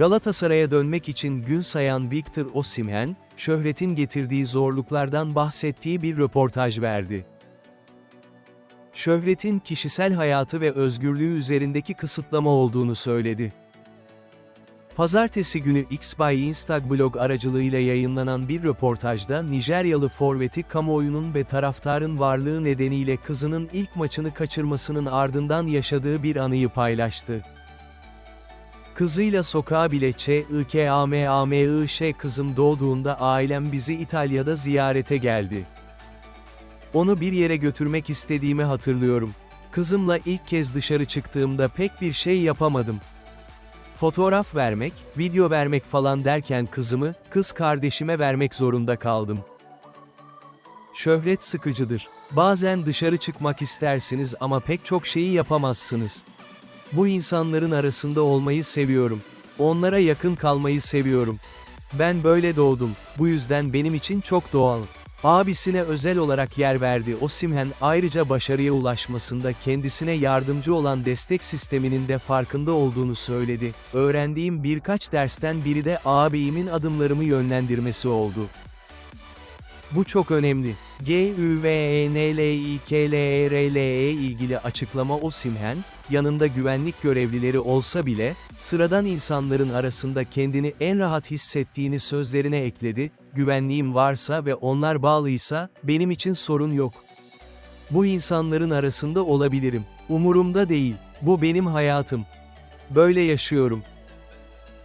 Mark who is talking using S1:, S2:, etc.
S1: Galatasaray'a dönmek için gün sayan Victor Osimhen, şöhretin getirdiği zorluklardan bahsettiği bir röportaj verdi. Şöhretin kişisel hayatı ve özgürlüğü üzerindeki kısıtlama olduğunu söyledi. Pazartesi günü X by Instablog aracılığıyla yayınlanan bir röportajda Nijeryalı forveti kamuoyunun ve taraftarın varlığı nedeniyle kızının ilk maçını kaçırmasının ardından yaşadığı bir anıyı paylaştı. Kızıyla sokağa bile ç-ı-k-a-m-a-m-i-ş kızım doğduğunda ailem bizi İtalya'da ziyarete geldi. Onu bir yere götürmek istediğimi hatırlıyorum. Kızımla ilk kez dışarı çıktığımda pek bir şey yapamadım. Fotoğraf vermek, video vermek falan derken kızımı, kız kardeşime vermek zorunda kaldım. Şöhret sıkıcıdır. Bazen dışarı çıkmak istersiniz ama pek çok şeyi yapamazsınız. Bu insanların arasında olmayı seviyorum. Onlara yakın kalmayı seviyorum. Ben böyle doğdum, bu yüzden benim için çok doğal. Abisine özel olarak yer verdi Osimhen ayrıca başarıya ulaşmasında kendisine yardımcı olan destek sisteminin de farkında olduğunu söyledi. Öğrendiğim birkaç dersten biri de ağabeyimin adımlarımı yönlendirmesi oldu. Bu çok önemli. G Ü V E N L I K L E R L E ilgili açıklama Osimhen, yanında güvenlik görevlileri olsa bile, sıradan insanların arasında kendini en rahat hissettiğini sözlerine ekledi, güvenliğim varsa ve onlar bağlıysa, benim için sorun yok. Bu insanların arasında olabilirim. Umurumda değil, bu benim hayatım. Böyle yaşıyorum.